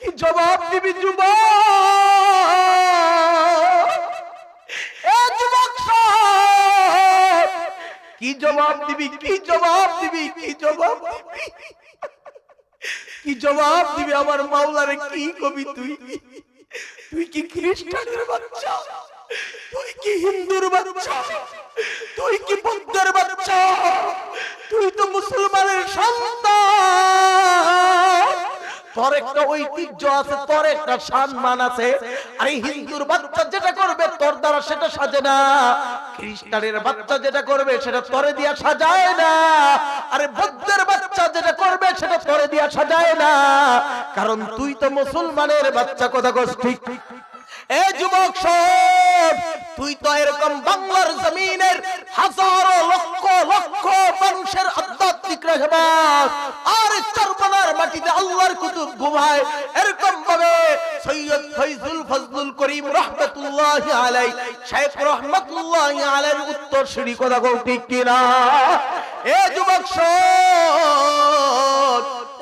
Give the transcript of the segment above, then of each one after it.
কি জবাব দিবি যুবক? কি জবাব দিবি? কি জবাব দিবি? কি জবাব দিবি? কি জবাব দিবি আমার মাওলারে? কি কবি তুই? তুই কি খ্রিস্টানের বাচ্চা? তুই কি হিন্দুর বাচ্চা? তুই কি বৌদ্ধের বাচ্চা? তুই তো মুসলমানের সন্তান। তোর একটা ঐতিহ্য আছে, তোর একটা সম্মান আছে। আরে হিন্দুর বাচ্চা যেটা করবে, তোর দ্বারা সেটা সাজে না। খ্রিস্টানের বাচ্চা যেটা করবে, সেটা তোরে দিয়া সাজায় না। আরে বৌদ্ধের বাচ্চা যেটা করবে, সেটা তোরে দিয়া সাজায় না। কারণ তুই তো মুসলমানের বাচ্চা, কথা কস ঠিক। এ যুবক সব তুই তো এরকম বাংলার জমিনের হাজারো লক্ষ লক্ষ মানুষের আধ্যাত্মিক রহমান আর চরবনার মাটিতে আল্লাহর কুতুব ঘুমায়। এরকম ভাবে সৈয়দ ফৈজুল ফজলুল করিম রহমতুল্লাহ আলাই, শেখ রহমতুল্লাহ আলাইর উত্তর শ্রী কথা কও ঠিক কিনা? এ যুবক শোন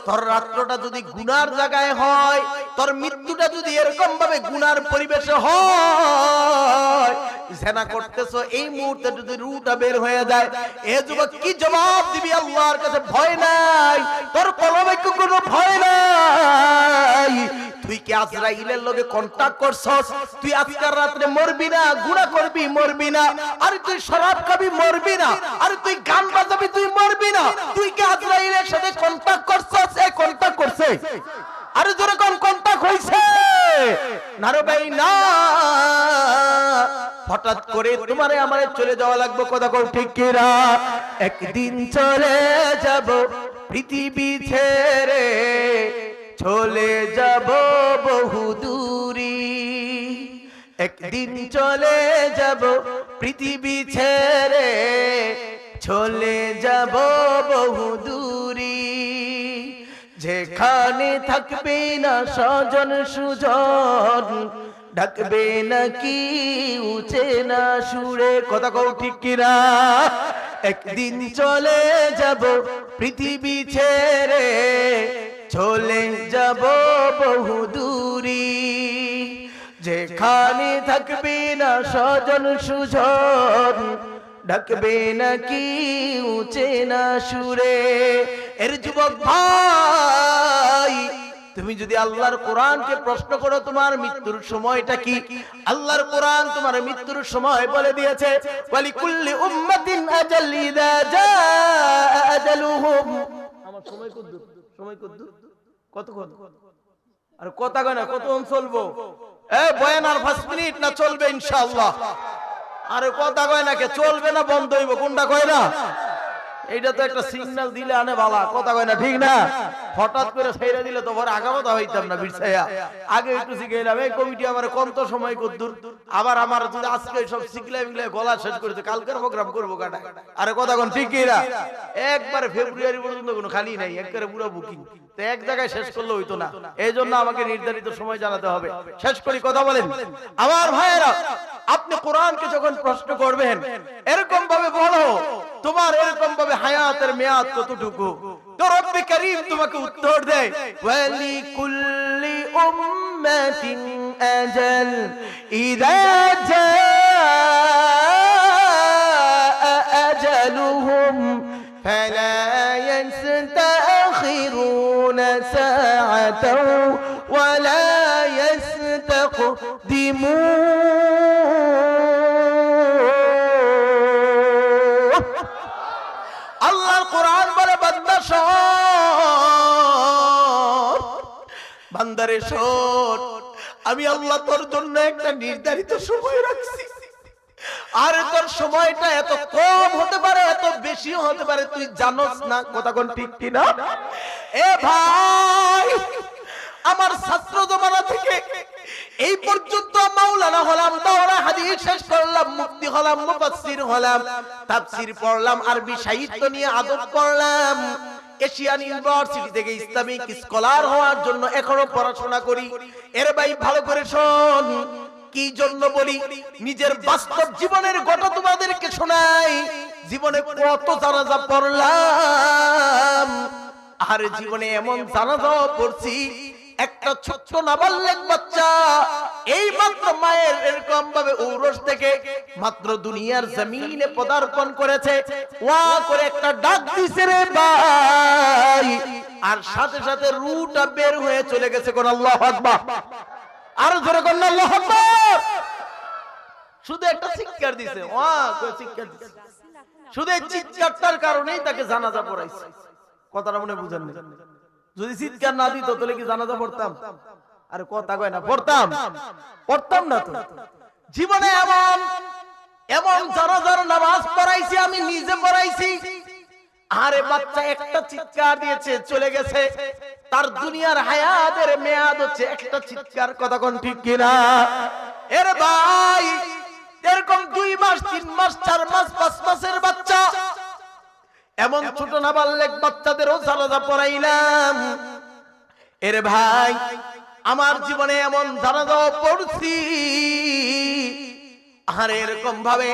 তোর রাত্রটা যদি গুনার জায়গায় হয়, তোর মৃত্যুটা যদি এরকম ভাবে গুনার পরিবেশে হয় জেনা করতেছো, এই মুহূর্তে যদি রুটা বের হয়ে যায়, এ যুবক কি জবাব দিবি আল্লাহর কাছে? ভয় নাই, তোর কলমে কোনো ভয় নাই? তুই কি আজরাইলের লগে কন্টাক্ট করছস? তুই আজকাল রাত্রে মরবি না, গুনাহ করবি, মরবি না, আরে তুই শরাব খাবি, মরবি না, আরে তুই গান বাজাবি, তুই মরবি না, তুই কি আজরাইলের সাথে কন্টাক্ট করছস? করছে আরে জোরে কোন কন্টাক্ট হইছে না ভাই, না। হঠাৎ করে তোমারে আমারে চলে যাওয়া লাগবে কথা কও ঠিক কিরা একদিন চলে যাব পৃথিবী ছেড়ে, চলে যাব বহু দূরি। একদিন চলে যাব পৃথিবী ছেড়ে, চলে যাব বহু দূরি। যেখানে থাকবে না সজন সুজন, ডাকবে নাকি উচে না সুরে। কথা কও ঠিক কিনা? একদিন চলে যাব পৃথিবী ছেড়ে, চলে যাব বহু দূরি। যেখানে থাকবে না স্বজন সুজন, ডাকবে নাকি উচে না সুরে। এর যুবক ভাই, তুমি যদি আল্লাহর কোরআনকে প্রশ্ন করো, তোমার মৃত্যুর সময়টা কি? আল্লাহর কোরআন তোমার মৃত্যুর সময় বলে দিয়েছে ওয়ালি কুল্লি উম্মাতিন আজাল ইদা জাআ আজালুহুম। আমার সময় কত সময় কত দূর? কত কত আর কথা কয় না কত চলবো? এ, বয়ান আর পাঁচ মিনিট না চলবে ইনশাআল্লাহ? আরে কথা কয় না কে? চলবে না, বন্ধ হইব, কোনটা কয় না? এইটা তো একটা সিগন্যাল দিলে আনে বালা, কথা কয় না, ঠিক না? হঠাৎ করে ছেড়ে দিলে তো পরে আগামতা হইতাম না বিরসাইয়া আগে একটু শিখাইলাম, এই কমিটি আমার কত সময় কদ্দুর আবার আমার যদি আজকে সব শিখলে মিলে গলা শেষ করেছে, কালকের প্রোগ্রাম করব কাটা। আরে কথা কোন, ঠিক না? একবারে ফেব্রুয়ারি পর্যন্ত কোনো খালি নাই, একবারে পুরো বুকিং তো এক জায়গায় শেষ করলে হইতো না। এই জন্য আমাকে নির্ধারিত সময় জানাতে হবে। শেষ করি, কথা বলেন। আমার ভাইয়েরা, আপনি কোরআনকে যখন প্রশ্ন করবেন এরকম ভাবে বলো তোমার এরকম ভাবে হায়াতের মেয়াদ কতটুকু তো রব্বি করিম তোমাকে উত্তর দেয় ওয়ালি কুল্লি উম্মাতিন আজাল ইদা জাআ আজালুহুম فلا يستأخرون ساعة ولا يستقدمون বান্দারে শোন। আমি আল্লাহ তোর জন্য একটা নির্ধারিত সময় রাখছি। আর তোর সময়টা এত কম হতে পারে, এত হতে পারে, তুই না, কথা ঠিক কিনা? এ ভাই, আমার ছাত্র জমানা থেকে এই পর্যন্ত মাওলানা হলাম দাওরা হাদিস শেষ করলাম মুক্তি হলাম, মুফাসসির হলাম, তাফসীর পড়লাম, আরবি সাহিত্য নিয়ে আদব পড়লাম। এশিয়ান ইউনিভার্সিটি থেকে ইসলামিক স্কলার হওয়ার জন্য এখনও পড়াশোনা করি। এর ভাই, ভালো করে শোন। কি জন্য বলি? নিজের বাস্তব জীবনের ঘটনা তোমাদেরকে শোনাই। জীবনে কত জানাজা পড়লাম, আর জীবনে এমন জানাজাও পড়ছি। একটা ছোট্ট নাবালক বাচ্চা এই মাত্র মায়ের এরকম ভাবে মাত্র দুনিয়ার জমিনে পদার্পণ করেছে। ওয়া করে একটা ডাক দিছে রে ভাই। আর সাথে সাথে রুটা বের হয়ে চলে গেছে কোন আল্লাহ আকবার। আরও জোরে কোন আল্লাহ আকবার। শুধু একটা চিৎকার দিছে। ওয়া করে চিৎকার দিছে। শুধু এই চিৎকারটার কারণেই তাকে জানাজা পড়াইছে। কথাটা মনে বুঝেন না যদি চিৎকার না দিত তাহলে কি জানাজা পড়তাম? আরে কথা কয় না পড়তাম। পড়তাম। না তো। জীবনে এমন এমন জানাজার নামাজ পড়াইছি আমি নিজে পড়াইছি। আরে বাচ্চা একটা চিৎকার দিয়েছে চলে গেছে। তার দুনিয়ার হায়াতের মেয়াদ হচ্ছে একটা চিৎকার কথা কোন ঠিক কিনা? এর ভাই এরকম দুই মাস তিন মাস চার মাস পাঁচ মাসের বাচ্চা। এমন ছোট নাবালক বাচ্চাদেরও জানাজা পড়াইলাম। এর ভাই আমার জীবনে এমন জানাজাও পড়ছি। আর এরকম ভাবে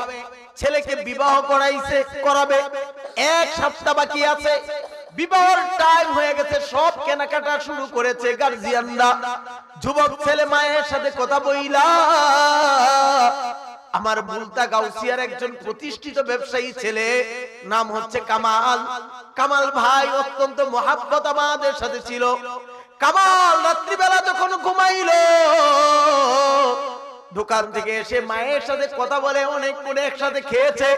ছেলেকে বিবাহ করাইছে, করাবে। এক সপ্তাহ বাকি আছে। বিবাহের টাইম হয়ে গেছে, সব কেনাকাটা শুরু করেছে গার্জিয়ানরা। যুবক ছেলে মায়ের সাথে কথা বইলা। আমার বুলতা গাউসিয়ার একজন প্রতিষ্ঠিত ব্যবসায়ী ছেলে, নাম হচ্ছে কামাল। কামাল ভাই অত্যন্ত মহাব্বত আমাদের সাথে ছিল। কামাল, রাত্রিবেলা যখন ঘুমাইলো দোকান থেকে এসে মায়ের সাথে কথা বলে অনেক করে একসাথে খেয়েছে।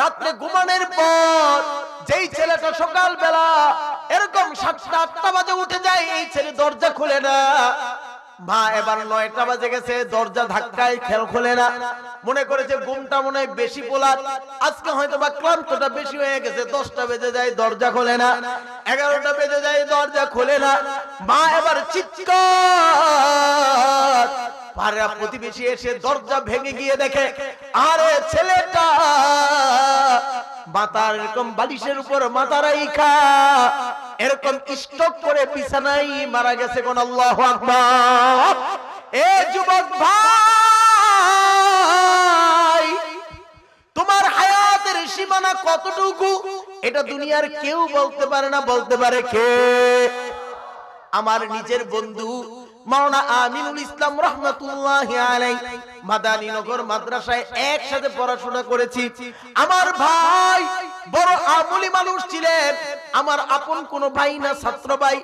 রাত্রে ঘুমানোর পর যেই ছেলেটা সকাল বেলা এরকম সাতটা আটটা বাজে উঠে যায় এই ছেলে দরজা খুলে না। মা এবার নয়টা বাজে গেছে দরজা ধাক্কায় খেল খোলে না। মনে করেছে ঘুমটা মনে হয় বেশি পোলার। আজকে হয়তো বা ক্লান্তটা বেশি হয়ে গেছে দশটা বেজে যায় দরজা খোলে না। এগারোটা বেজে যায় দরজা খোলে না। মা এবার চিৎকার। পাড়া প্রতিবেশী এসে দরজা ভেঙে গিয়ে দেখে আরে ছেলেটা মাথার এরকম বালিশের উপর মাথা রাইখা এরকম স্টক করে বিছানায় মারা গেছে কোন আল্লাহ আকবার। এ যুবক ভাই তোমার হায়াতের সীমানা কতটুকু? এটা দুনিয়ার কেউ বলতে পারে না বলতে পারে কে? আমার নিজের বন্ধু আমিনুল ইসলাম আলাই মাদ্রাসায় একসাথে পড়াশোনা করেছি। আমার ভাই বড় আমলি মানুষ ছিলেন। আমার আপন কোন ভাই না ছাত্র ভাই।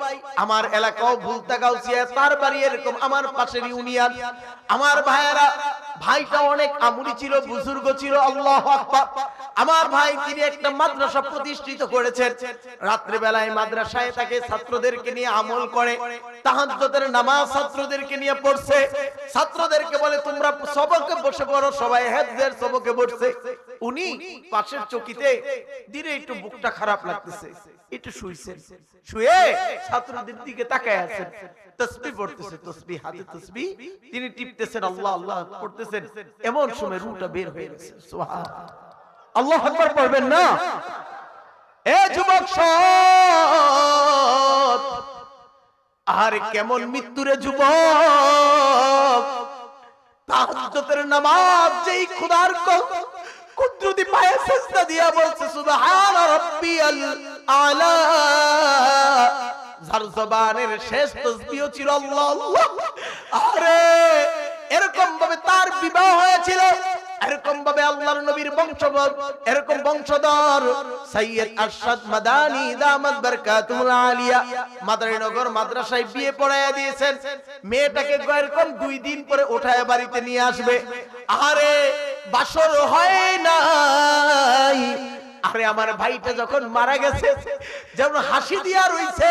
আমার এলাকাও ভুলতা গাউছিয়া তার বাড়ি এরকম আমার পাশের ইউনিয়ন। আমার ভাইয়েরা ভাইটা অনেক আমলি ছিল, বুজুর্গ ছিল, আল্লাহ আমার ভাই তিনি একটা মাদ্রাসা প্রতিষ্ঠিত করেছেন। রাত্রে বেলায় মাদ্রাসায় তাকে ছাত্রদেরকে নিয়ে আমল করে, তাহাজ্জুদের নামাজ ছাত্রদেরকে নিয়ে পড়ছে। ছাত্রদেরকে বলে, তোমরা সবকে বসে পড়ো, সবাই হেফজের সবকে বসছে। উনি পাশের চকিতে দিনে একটু বুকটা খারাপ লাগতেছে, একটু শুইছেন। শুয়ে ছাত্রদের দিকে তাকায় আছেন। তসবি পড়তেছে তসবি হাতে তসবি তিনি টিপতেছেন আল্লাহ আল্লাহ পড়তেছেন। এমন সময় রুটা বের হয়ে গেছে সুবহান আল্লাহ আকবার পড়বেন না? এ যুবক সৎ। আর কেমন মৃত্যুরে যুবক। তাহাজ্জুদের নামাজ যেই খোদার কো কুদরতি পায়ে সিজদা দিয়া বলছে সুবহান রাব্বিয়াল আলা। যার জবানের শেষ তাসবিহ ছিল আরে, এরকম ভাবে তার বিবাহ হয়েছিল, এরকম ভাবে আল্লাহর নবীর বংশধর, এরকম বংশধর। সৈয়দ আরশাদ মাদানী দামাত বরকাতুল আলিয়া মাদারীনগর মাদ্রাসায় বিয়ে পড়াইয়া দিয়েছেন। মেয়েটাকে এরকম দুই দিন পরে ওঠায় বাড়িতে নিয়ে আসবে। আরে, বাসর হয় নাই। আরে আমার ভাইটা যখন মারা গেছে, যেমন হাসি দিয়া রইছে,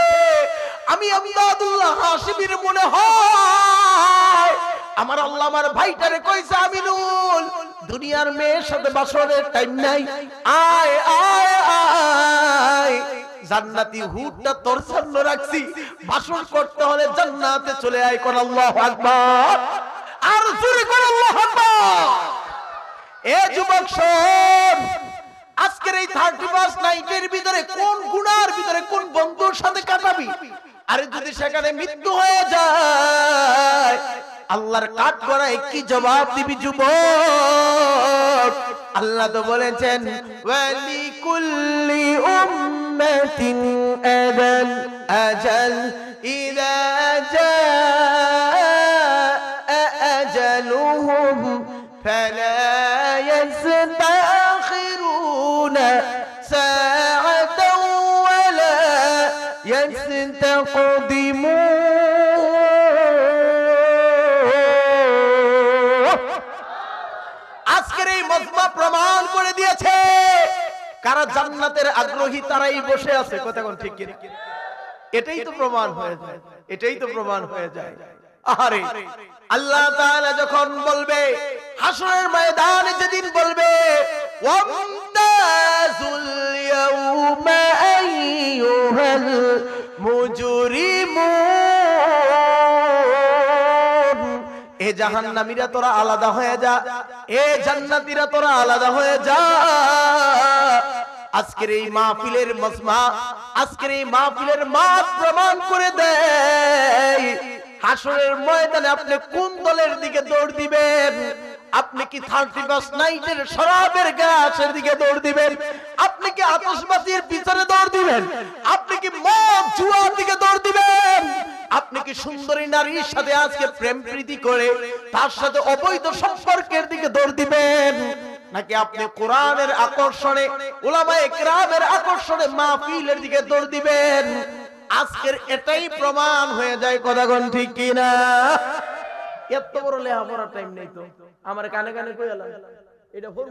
আমি আমদাদুল্লাহ হাসিবির মনে হয়, আমার আল্লাহ আমার ভাইটারে কইছে, আমিনুল, দুনিয়ার মেয়ের সাথে বাসরের টাইম নাই। আয় আয় আয়, জান্নাতি হুটটা তোর সামনে রাখছি। বাসর করতে হলে জান্নাতে চলে আয় কর আল্লাহু আকবার। আর জোরে কোন আল্লাহু আকবার। এ যুবক শোন আজকের এই থার্টি ফার্স্ট নাইটের ভিতরে কোন গুণার ভিতরে কোন বন্ধুর সাথে কাটাবি? আরে যদি সেখানে মৃত্যু হয়ে যায়, আল্লাহর কাঠ করায় কি জবাব দিবি যুবক? আল্লাহ তো বলেছেন ওয়ালি কুল্লি উম্মাতিন আদাল আজাল আজকের এই মজমা প্রমাণ করে দিয়েছে কারা জান্নাতের আগ্রহী তারাই বসে আছে। কথা কোন ঠিক এটাই তো প্রমাণ হয়ে যায়। এটাই তো প্রমাণ হয়ে যায়। আরে আল্লাহ তাআলা যখন বলবে হাসরের ময়দানে যেদিন বলবে, ওয়ামতাজুল আলাদা হয়ে যা। আজকের এই মাহফিলের মজমা, আজকের এই মাহফিলের মাঠ প্রমাণ করে দেয়। হাসরের ময়দানে আপনি কোন দলের দিকে দৌড় দিবেন? আপনি কি থার্টি ফার্স্ট নাইটের শরাবের গাছের দিকে দৌড় দিবেন? আপনি কি আতশবাজির পিছনে দৌড় দিবেন? আপনি কি মদ জুয়ার দিকে দৌড় দিবেন? আপনি কি সুন্দরী নারীর সাথে আজকে প্রেম প্রীতি করে তার সাথে অবৈধ সম্পর্কের দিকে দৌড় দিবেন? নাকি আপনি কোরআনের আকর্ষণে ওলামায়ে কেরামের আকর্ষণে মাহফিলের দিকে দৌড় দিবেন? আজকের এটাই প্রমাণ হয়ে যায় কথাগণ ঠিক কিনা? এত বড় লেখাপড়ার টাইম নেই তো। আমার কানে কানে কই এলাম এটা হল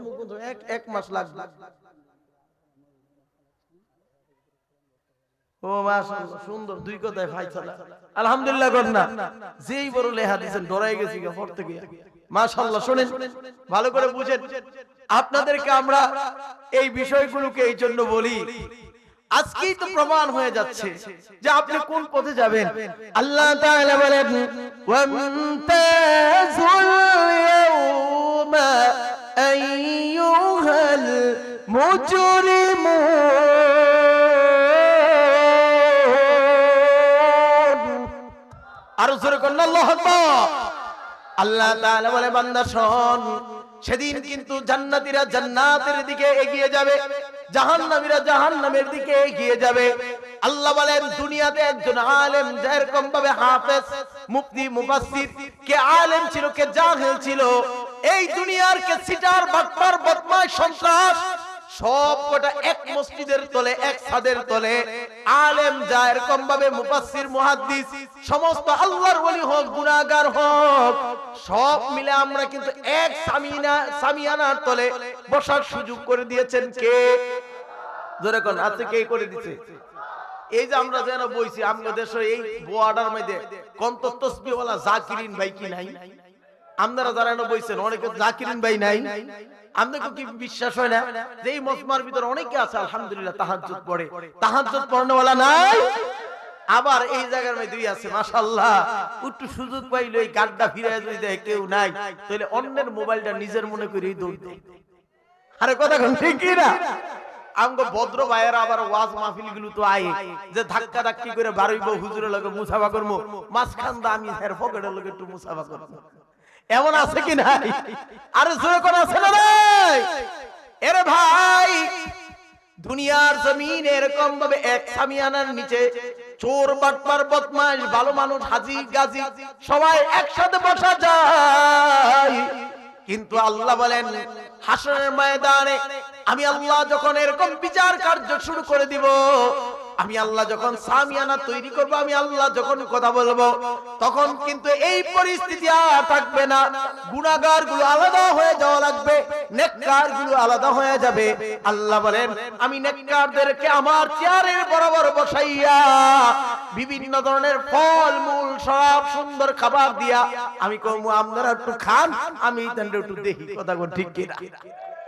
এক এক মাস লাগবে। ও মাশাআল্লাহ সুন্দর দুই কথায় ফাইসালা। আলহামদুলিল্লাহ কর না। যেই বড় লেহা দিবেন ডরাই গেছি গা পড়তে গিয়ে মাশাআল্লাহ শুনেন ভালো করে বুঝেন। আপনাদেরকে আমরা এই বিষয়গুলোকে এই জন্য বলি আজকেই তো প্রমাণ হয়ে যাচ্ছে যে আপনি কোন পথে যাবেন। আল্লাহ তাআলা বলেন ওয়ামতাজুল ইয়াউমা আইয়ুহাল মুজরিমুন। আরও জোরে করুন আল্লাহু আকবার। আল্লাহ তাআলা বলে, বান্দা, শোন সেদিন কিন্তু জান্নাতীরা জান্নাতের দিকে এগিয়ে যাবে, জাহান্নামীরা জাহান্নামের দিকে এগিয়ে যাবে। আল্লাহ বলেন, দুনিয়াতে একজন আলেম যেরকম ভাবে হাফেজ, মুফতি, মুফাসসির, কে আলেম ছিল, কে জাহেল ছিল, এই দুনিয়ার কে সিটার, বাটপার, বদমাশ, সন্ত্রাস সব কটা এক মসজিদের তলে, এক ছাদের তলে। আলেম যা এরকম ভাবে মুফাসসির, মুহাদ্দিস, সমস্ত আল্লাহর ওলি হোক, গুনাহগার হোক, সব মিলে আমরা কিন্তু এক সামিনা, সামিয়ানার তলে বসার সুযোগ করে দিয়েছেন কে? জোরে কোন, আছে কে করে দিছে? এই যে আমরা যেন বইছি আমাদের দেশে এই বোয়াডার মধ্যে কন্ত তসবিওয়ালা জাকিরিন ভাই কি নাই? আপনারা যারা বইছেন, অনেকে জাকিরিন ভাই নাই। আপনাকে কি বিশ্বাস হয় না যে এই মজমার ভিতরে অনেকে আছে আলহামদুলিল্লাহ তাহাজ্জুদ পড়ে। তাহাজ্জুদ পড়নেওয়ালা নাই? আবার এই জায়গার মধ্যে দুই আছে মাশাআল্লাহ। একটু সুযোগ পাইলো এই গাড্ডা ফিরে যদি দেখে কেউ নাই। তাহলে অন্যের মোবাইলটা নিজের মনে করেই দৌড় দেয়। আরে কথা কোন ঠিক কি না? আমগো ভদ্র ভাইয়েরা আবার ওয়াজ মাহফিলগুলো তো আয়ে যে ধাক্কা ধাক্কি করে বারইব হুজুরের লগে মুসাফা করব মাঝখান দা আমি হের পকেটের লগে একটু মুসাফা করব। এমন আছে কি নাই? আরে জোরে কোন আছে না ভাই এরে ভাই দুনিয়ার জমিন এরকম ভাবে এক সামিয়ানার নিচে চোর বাটপার বদমাশ ভালো মানুষ হাজি গাজি সবাই একসাথে বসা যায়। কিন্তু আল্লাহ বলেন হাসনের ময়দানে আমি আল্লাহ যখন এরকম বিচার কার্য শুরু করে দিব আমি আল্লাহ যখন সামিয়ানা তৈরি করব, আমি আল্লাহ যখন কথা বলব, তখন কিন্তু এই পরিস্থিতি আর থাকবে না। গুনাহগারগুলো আলাদা হয়ে যাওয়া লাগবে নেককারগুলো আলাদা হয়ে যাবে। আল্লাহ বলেন, আমি নেককারদেরকে আমার চেয়ারের বরাবর বসাইয়া, বিভিন্ন ধরনের ফল, মূল, সব সুন্দর খাবার দিয়া আমি কমু, আপনারা একটু খান, আমি তাহলে একটু দেখি কথা কোন ঠিক কিনা?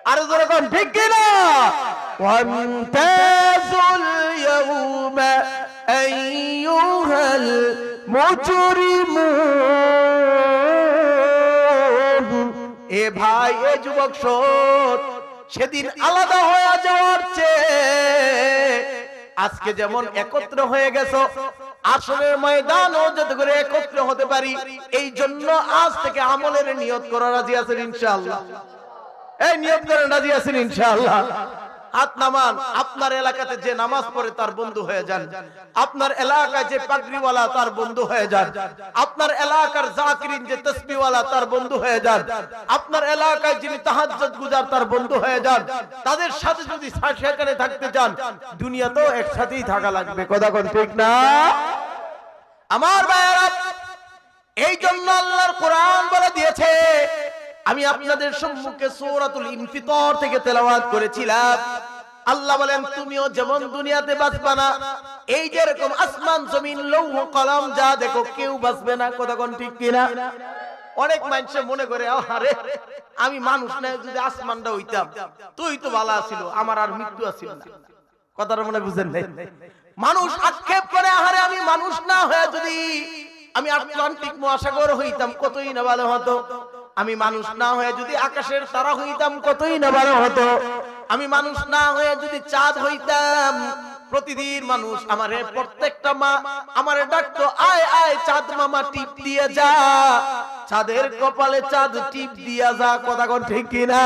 আর জোরে কোন, ঠিক কিনা? মুজরিমুন এ ভাই, এ যুবক শোন সেদিন আলাদা হয়ে যাওয়ার চেয়ে আজকে যেমন একত্র হয়ে গেছো, আসরের ময়দানও যাতে করে একত্র হতে পারি, এই জন্য আজ থেকে আমলের নিয়ত করা রাজি আছেন ইনশাআল্লাহ। এই নিয়ত করেন রাজি আছেন ইনশাআল্লাহ। হাত নামান, আপনার এলাকাতে যে নামাজ পড়ে তার বন্ধু হয়ে যান। আপনার এলাকায় যে পাগড়িওয়ালা তার বন্ধু হয়ে যান। আপনার এলাকার জাকিরিন যে তসবিওয়ালা তার বন্ধু হয়ে যান। আপনার এলাকায় যিনি তাহাজ্জুদ গুজার তার বন্ধু হয়ে যান। তাদের সাথে যদি সেখানে থাকতে চান, দুনিয়াতেও একসাথেই থাকা লাগবে। কথা কোন ঠিক না? আমার ভাইয়ারা আমি আপনাদের সম্মুখে সূরাতুল ইনফিতর থেকে তেলাওয়াত করেছিলাম। আল্লাহ বলেন, তুমিও যেমন দুনিয়াতে বাঁচবা না, এই যে এরকম আসমান জমিন, লৌহ, কলম, যা দেখো, কেউ বাঁচবে না। কথা কোন ঠিক কিনা? অনেক মানুষে মনে করে আরে আমি মানুষ না, যদি আসমানটা হইতাম, তুই তো ভালো আছিল, আমার আর মৃত্যু আছিল না। কথাটা মনে বুঝেন নাই? মানুষ আক্ষেপ করে, আহারে, আমি মানুষ না হয়ে যদি আমি আটলান্টিক মহাসাগর হইতাম, কতই না ভালো হতো? আমি মানুষ না হয়ে যদি আকাশের তারা হইতাম কতই না ভালো হতো। আমি মানুষ না হয়ে যদি চাঁদ হইতাম প্রতিদিন মানুষ আমারে প্রত্যেকটা মা আমারে ডাকতো আয় আয় চাঁদ মামা টিপ দিয়ে যা। চাঁদের কপালে চাঁদ টিপ দিয়া যা। কথা কোন ঠিক কিনা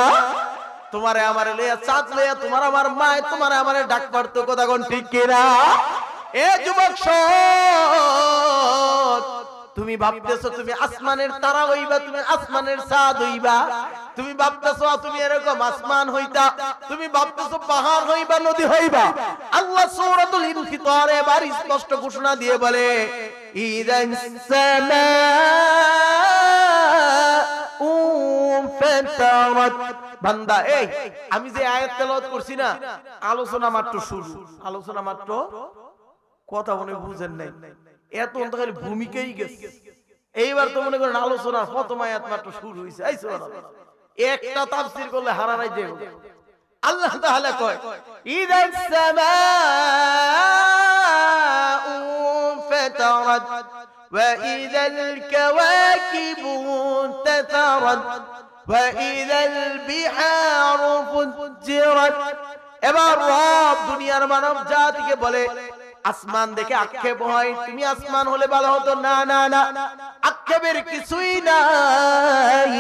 তোমারে আমারে লইয়া চাঁদ লইয়া তোমার আমার মায় তোমারে আমারে ডাক পারতো কথা কোন ঠিক কিনা এ যুবক শোন, তুমি ভাবতেছো তুমি আসমানের তারা হইবা তুমি আসমানের চাঁদ হইবা। তুমি ভাবতেছো তুমি এরকম আসমান হইতা। তুমি ভাবতেছো পাহাড় হইবা নদী হইবা? আল্লাহ সূরাতুল ইনফিতর এবার স্পষ্ট ঘোষণা দিয়ে বলে ইদান বান্দা এই আমি যে আয়াত তেলাওয়াত করছি না আলোচনা মাত্র শুরু। আলোচনা মাত্র কথা মনে বুঝেন নাই। এত অন্তকালে ভূমিকাই গেছে এইবার তো মনে করেন আলোচনার প্রথম আয়াত মাত্র শুরু হয়েছে এই সুবহানাল্লাহ। একটা তাফসীর করলে হারারাই যে আল্লাহ তাআলা কয় ইদাস সামাউ ফাতারাত وإذا الكواكب انتثرت وإذا البحار فجرت এবার রব দুনিয়ার মানব জাতিকে বলে আসমান দেখে আক্ষেপ হয় তুমি আসমান হলে ভালো হতো। না না না আক্ষেপের কিছুই নাই।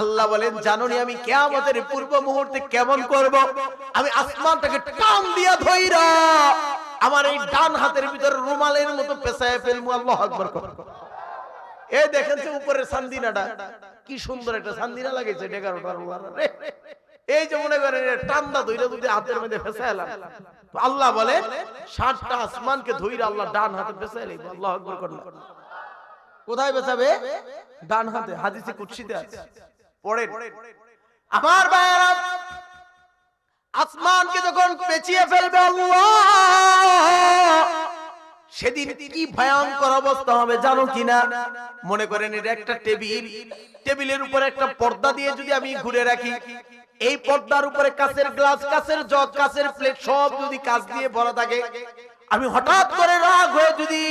আল্লাহ বলেন জানুনি আমি কেয়ামতের পূর্ব মুহূর্তে কেমন করব? আমি আসমানটাকে টান দিয়া ধইরা আমার এই ডান হাতের ভিতরে রুমালের মতো পেছায় ফেলব আল্লাহ আকবার। কর এই দেখেন উপরের সান্দিনাটা কি সুন্দর একটা সান্দিনা লাগাইছে এগারোটার রে এই যে মনে করেন টান্দা ধইরা যদি হাতের মধ্যে ফেসাইলাম আল্লাহ বলে, সাতটা আসমানকে ধইরা আল্লাহ ডান হাতে ফেসাইলাম আল্লাহ কোথায় বেচাবে ডান হাতে, হাদিসে কুৎসিতে আছে। পড়েন। আমার ভাইয়েরা, আসমানকে যখন পেঁচিয়ে ফেলবে আল্লাহ, সেদিন কি ভয়ঙ্কর অবস্থা হবে জানো কিনা? মনে করেন এটা একটা টেবিল। টেবিলের উপর একটা পর্দা দিয়ে যদি আমি ঘুরে রাখি এই পর্দার উপরে কাছের গ্লাস, কাছের জগ, কাছের প্লেট সব যদি কাচ দিয়ে ভরা থাকে, আমি হঠাৎ করে রাগ হয়ে যদি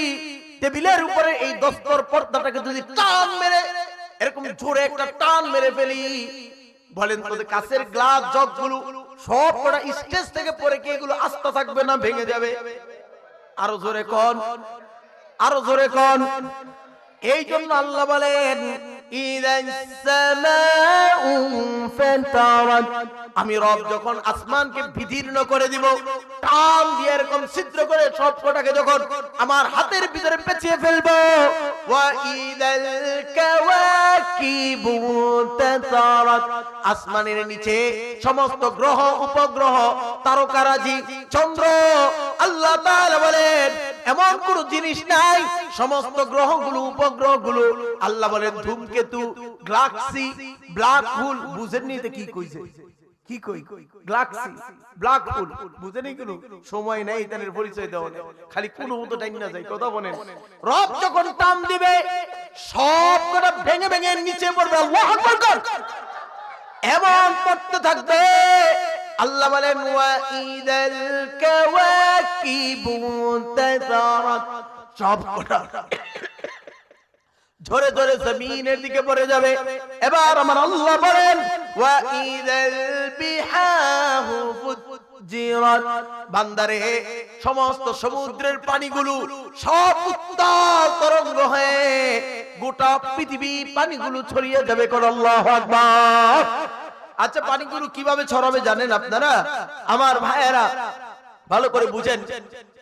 টেবিলের উপরে এই দস্তর পর্দাটাকে যদি টান মেরে, এরকম জোরে একটা টান মেরে ফেলি। বলেন তো কাছের গ্লাস, জগগুলো সব কটা স্টেজ থেকে পরে কি এগুলো আস্তে থাকবে না ভেঙে যাবে? আরও জোরে কন, আরও জোরে কন। এই জন্য আল্লাহ বলেন আমি রব যখন আসমানকে বিদীর্ণ করে দিব, টান দিয়ে এরকম ছিদ্র করে সব কটাকে যখন আমার হাতের ভিতরে পেঁচিয়ে ফেলব আসমানের নিচে সমস্ত গ্রহ, উপগ্রহ, তারকারাজি, চন্দ্র, আল্লাহ বলেন, এমন কোন জিনিস নাই, সমস্ত গ্রহগুলো, উপগ্রহগুলো, আল্লাহ বলেন ধূমকেতু গ্যালাক্সি ব্ল্যাক হোল বুঝেননি তো কি কইছে। কি কই? গ্যালাক্সি ব্ল্যাক হোল, বুঝেনি কোনো? সময় নাই তাদের পরিচয় দেওয়া। খালি কোন মতো টাইম না যায়, কথা বলেন। রব যখন টান দিবে, সব কটা ভেঙে ভেঙে নিচে পড়বে। আল্লাহু আকবার। এমন পড়তে থাকবে, আল্লাহ বলেন, ওয়া ইদাল কাওয়াকিবু তাযারাত। সব কটা। ধরে ধরে জমিনের দিকে পড়ে যাবে। এবার আমার আল্লাহ বলেন বান্দারে, সমস্ত সমুদ্রের পানিগুলো সব উত্তাল তরঙ্গ হয়ে গোটা পৃথিবী পানিগুলো ছড়িয়ে যাবে কোন আল্লাহু আচ্ছা পানিগুলো কীভাবে ছড়াবে জানেন আপনারা? আমার ভাইয়েরা, ভালো করে বুঝেন।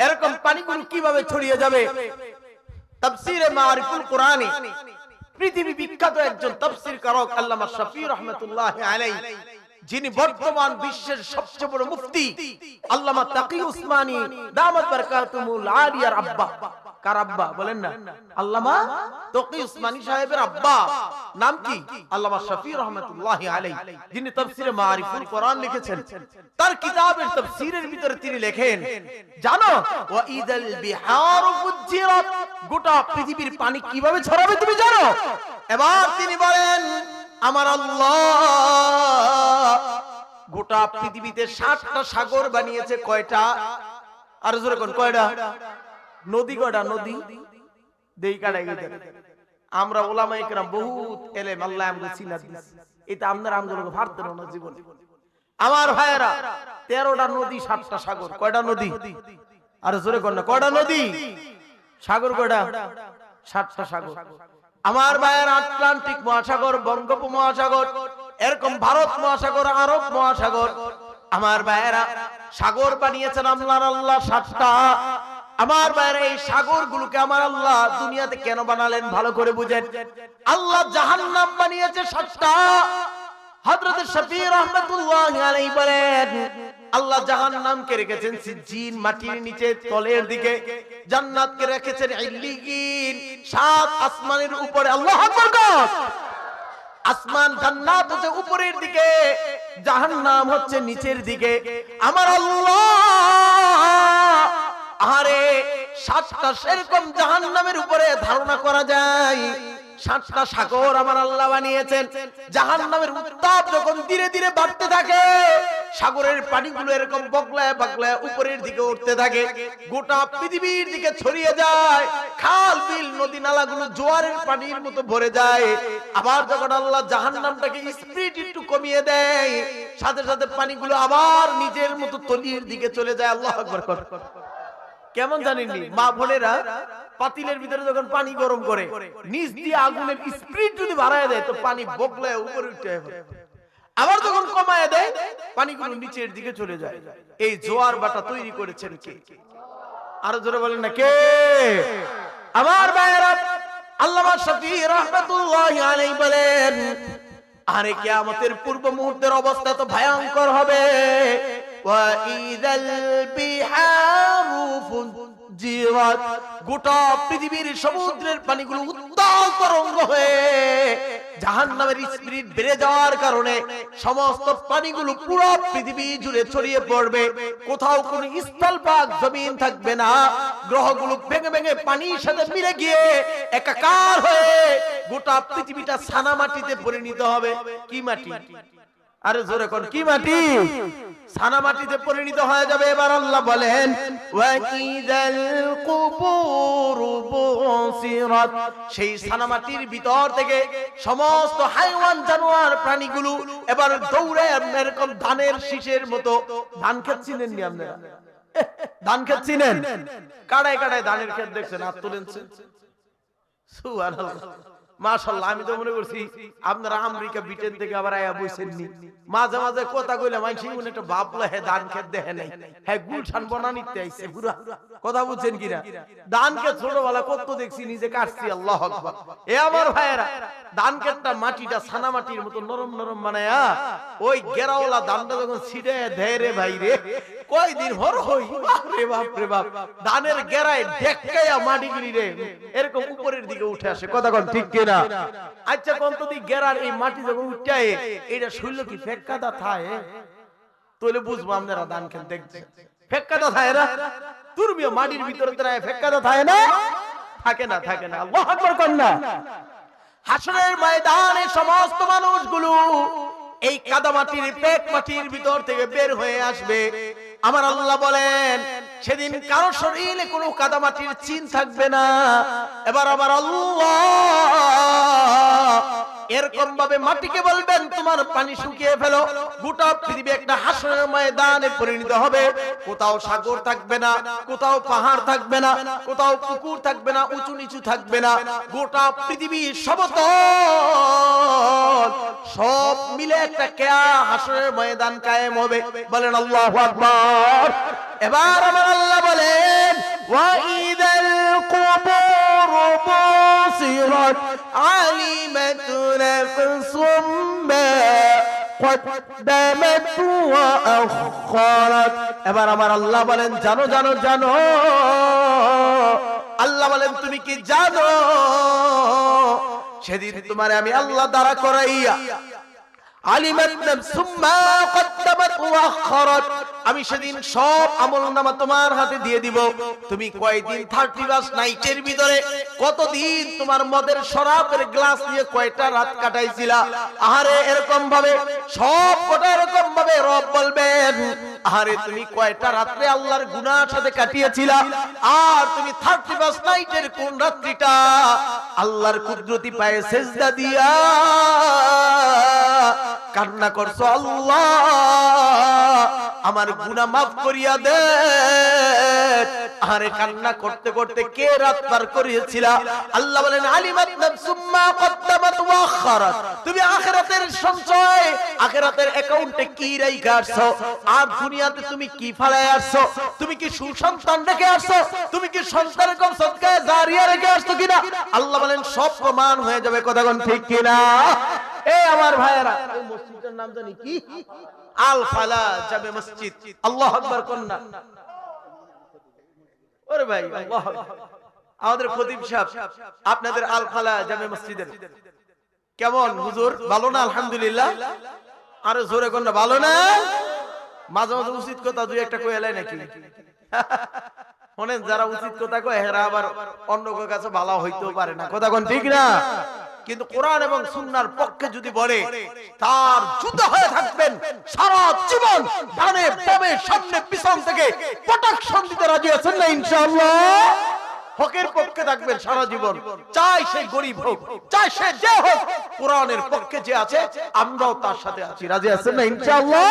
এরকম পানিগুলো কীভাবে ছড়িয়ে যাবে? তাফসিরে মারিফুল কোরআনে পৃথিবী বিখ্যাত একজন তাফসির কারক আল্লামা শফি রহমতুল্লাহ আলাইহি, যিনি বর্তমান বিশ্বের সবচেয়ে বড় মুফতি আল্লামা তাকি উসমানী দামাত বারকাতুমুল আলিয়ার আব্বা। কার আব্বা? বলেন না। আল্লামা তাকি উসমানী সাহেবের আব্বা। নাম কি? আল্লামা শফি রহমতুল্লাহ আলাইহি। যিনি তাফসিরে মারিফুল কোরআন লিখেছেন। তার কিতাবের তাফসিরের ভিতরে তিনি লেখেন জানো? ওয়া ইদাল বিহার ফুজিরাত গোটা পৃথিবীর পানি কীভাবে ছড়াবে তুমি জানো? এবার তিনি বলেন আমার আল্লাহ গোটা পৃথিবীতে ষাটটা সাগর বানিয়েছে কয়টা? আর জোরে কোন কয়টা? নদী কয়টা? নদী? দেই কাটাই গেছে। আমরা ওলামা ইকরাম বহুত এলেম, আল্লাহ আমাদের সিনা দিছে। এটা আপনারা আমগুলোকে ভারতে না জীবন। আমার ভাইয়েরা, তেরোটা নদী, সাতটা সাগর। কয়টা নদী? আর জোরে কোন না, কয়টা নদী? সাগর কয়টা? সাতটা সাগর। আমার ভাইয়ের, আটলান্টিক মহাসাগর, বঙ্গোপ মহাসাগর, এরকম ভারত মহাসাগর, আরব মহাসাগর। আমার ভাইয়েরা, সাগর বানিয়েছেন আল্লাহর আল্লাহ সাতটা। আমার বাইরে এই সাগর গুলোকে আমার আল্লাহ দুনিয়াতে কেন বানালেন? ভালো করে বুঝেন। আল্লাহ জাহান্নাম বানিয়েছে সাতটা। হযরত শফি রহমাতুল্লাহ বলেন, আল্লাহ জাহান্নামকে রেখেছেন সিজ্জিন, মাটির নিচে, তলের দিকে। জান্নাতকে রেখেছেন ইল্লিগিন, সাত আসমানের উপরে। আল্লাহ আকবার। আসমান জান্নাত হচ্ছে উপরের দিকে, জাহান্নাম হচ্ছে নিচের দিকে। আমার আল্লাহ আরে সাতটা সেরকম জাহান্নামের উপরে ধারণা করা যায়। সাতটা সাগর আমার আল্লাহ বানিয়েছেন। জাহান্নামের উত্তাপ যখন ধীরে ধীরে বাড়তে থাকে, সাগরের পানিগুলো এরকম বগলায় বগলায় উপরের দিকে উঠতে থাকে। গোটা পৃথিবীর দিকে ছড়িয়ে যায়। খাল, বিল, নদী, নালাগুলো জোয়ারের পানির মতো ভরে যায়। আবার যখন আল্লাহ জাহান্নামটাকে স্পিড একটু কমিয়ে দেয়, সাথে সাথে পানিগুলো আবার নিজের মতো তলির দিকে চলে যায়। আল্লাহ আকবার। কেমন জানেননি? মা বোনেরা পাতিলের ভিতরে যখন পানি গরম করে নিচ দিয়ে আগুনের স্পিড যদি বাড়ায় দেয় তো পানি বগলায় উপরে উঠে আবার যখন কমায় দেয় পানিগুলো নিচের দিকে চলে যায়। এই জোয়ার বাটা তৈরি করেছেন কে? আরও জোরে বলেন না কে? আমার ভাইয়েরা আল্লামা শফি রহমাতুল্লাহি আলাইহি বলেন আরে কিয়ামতের পূর্ব মুহূর্তের অবস্থা তো ভয়ঙ্কর হবে। গোটা পৃথিবীর সমুদ্রের পানিগুলো উত্তাল তরঙ্গ হয়ে জাহান্নামের স্পিরিট বেড়ে যাওয়ার কারণে সমস্ত পানিগুলো পুরো পৃথিবী জুড়ে ছড়িয়ে পড়বে। কোথাও কোনো স্থল পাক জমিন থাকবে না। গ্রহগুলো ভেঙে ভেঙে পানির সাথে মিলে গিয়ে একাকার হয়ে গোটা পৃথিবীটা সানা মাটিতে পরিণত হবে। কি মাটি? আরে জোরে কোন, কি মাটি? সানা মাটিতে পরিণত হয়ে যাবে। এবার আল্লাহ বলেন সেই সানা মাটির ভিতর থেকে সমস্ত হাইওয়ান জানোয়ার প্রাণীগুলো এবার দৌড়ে এরকম ধানের শীষের মতো ধান খাচ্ছিলেন নি আপনারা? ধান খাচ্ছিলেন কাড়ায় কাড়ায় ধানের ক্ষেত দেখছেন, হাত তুলেছেন সুবহানাল্লাহ। মাশাআল্লাহ আমি তো মনে করছি আপনারা আমেরিকা ব্রিটেন থেকে আবার আয়া বইছেন নি মাঝে মাঝে কথা কইলে মাইছি উনি একটা বাপলা হে ধান খেত দেখে নাই। হ্যাঁ গুলশান বনানিতে আইছে পুরা। কথা বুঝছেন কিনা? ধান খেত ছোটবেলা কত দেখছি নিজে কাটছি আল্লাহ আকবার। এ আমার ভাইয়েরা ধান খেতটা মাটিটা ছানা মাটির মতো নরম নরম বানায়া ওই গেরাওয়ালা ধানটা যখন ছিড়ে দেয় রে। ভাই রে। কয়দিন হর হই? বাপ রে বাপ। গেরায় ঢেকাইয়া মাটি গুলি রে। এরকম উপরের দিকে উঠে আসে। কথা কোন ঠিক আচ্ছা তো গেরার এই মাটি যখন উঠায় এটা কি থায়? তোলে বুঝব খেত দেখছে থায় না? তুরমিও মাটির ভিতরে থায় না? থাকে না থাকে না। আল্লাহু আকবার কোন না। হাসরের ময়দানে সমস্ত মানুষগুলো এই কাদামাটির পেট মাটির ভিতর থেকে বের হয়ে আসবে। আমার আল্লাহ বলেন সেদিন কারও শরীরে কোনো কাদামাটির চিন থাকবে না। এবার আবার আল্লাহ এরকম ভাবে মাটিকে বলবেন, তোমার পানি শুকিয়ে ফেলো, গোটা পৃথিবী একটা হাসনের ময়দানে পরিণত হবে। কোথাও সাগর থাকবে না, কোথাও পাহাড় থাকবে না, কোথাও পুকুর থাকবে না, উঁচু নিচু থাকবে না। গোটা পৃথিবী সমতল। সব মিলে একটা কেয়া হাসরের ময়দান কায়েম হবে। বলেন আল্লাহ আকবার। এবার আমার আল্লাহ বলেন ওয়াইদাল কুবুর বুসিরাত আলিমাত নাফসুম মা قدمت وأخرت এবার আমার আল্লাহ বলেন জানো জানো জানো আল্লাহ বলেন তুমি কি জানো সেদিন তোমারে আমি আল্লাহ দ্বারা করাইয়া আমি সেদিন সব আমল নামা তোমার হাতে দিয়ে দিব। তুমি কয়দিন থার্টি গ্লাস নাইটের ভিতরে কতদিন তোমার মদের শরাবের গ্লাস নিয়ে কয়টা রাত কাটাইছিলা? আহারে এরকম ভাবে সব কটা এরকম ভাবে রব বলবেন আহারে, তুমি কয়টা রাত্রে আল্লাহর গুনার সাথে কাটিয়েছিলা? আর তুমি 30 বাস নাইটের কোন রাত্রিটা? আল্লাহর কুদরতি পায়ে সেজদা দিয়া কান্না করছ, আল্লাহ। আমার গুনাহ মাফ করিয়া দে। আরে কান্না করতে করতে কে রাত পার করিয়েছিল? আল্লাহ বলেন, আলিমাত নাফসুম মা কদ্দামাত ওয়া আখারাত তুমি আখিরাতের সঞ্চয়, আখিরাতের অ্যাকাউন্টে কি রাইখা আর দুনিয়াতে তুমি কি ফালায় আসছো? তুমি কি সুসন্তান রেখে আসছো? তুমি কি সন্তানের কম সদকায়ে জারিয়া রেখে আসছো কিনা? আল্লাহ বলেন, সব প্রমাণ হয়ে যাবে কথা কোন ঠিক কিনা? এই আমার ভাইয়েরা, এই মসজিদের নাম জানি কি? আল ফালা যাবে মসজিদ। আল্লাহ আকবার কন্যা ওরে ভাই, আল্লাহ আমাদের খতিব সাহেব, আপনাদের আল ফালা, জামে মসজিদের। কেমন, হুজুর? ভালো না? আলহামদুলিল্লাহ। আরে জোরে কন্যা ভালো না? মাঝে মাঝে উচিত কথা দুই একটা এলাই নাকি? শোনেন, যারা উচিত কথা কয় হেরা আবার অন্য কারও কাছে ভালো হইতেও পারে না। কথা কোন ঠিক না? কিন্তু কোরআন এবং সুন্নাহর পক্ষে যদি বলে, তার যুদ্ধ হয়ে থাকবেন, সারা জীবন ডানে, বামে, সামনে, পিছন থেকে প্রোটেকশন দিতে রাজি আছেন না ইনশাআল্লাহ? হকের পক্ষে থাকবেন সারা জীবন। চাই সে গরিব হোক, চাই সে যে হোক, কোরআনের পক্ষে যে আছে, আমরাও তার সাথে আছি। রাজি আছেন না ইনশাআল্লাহ?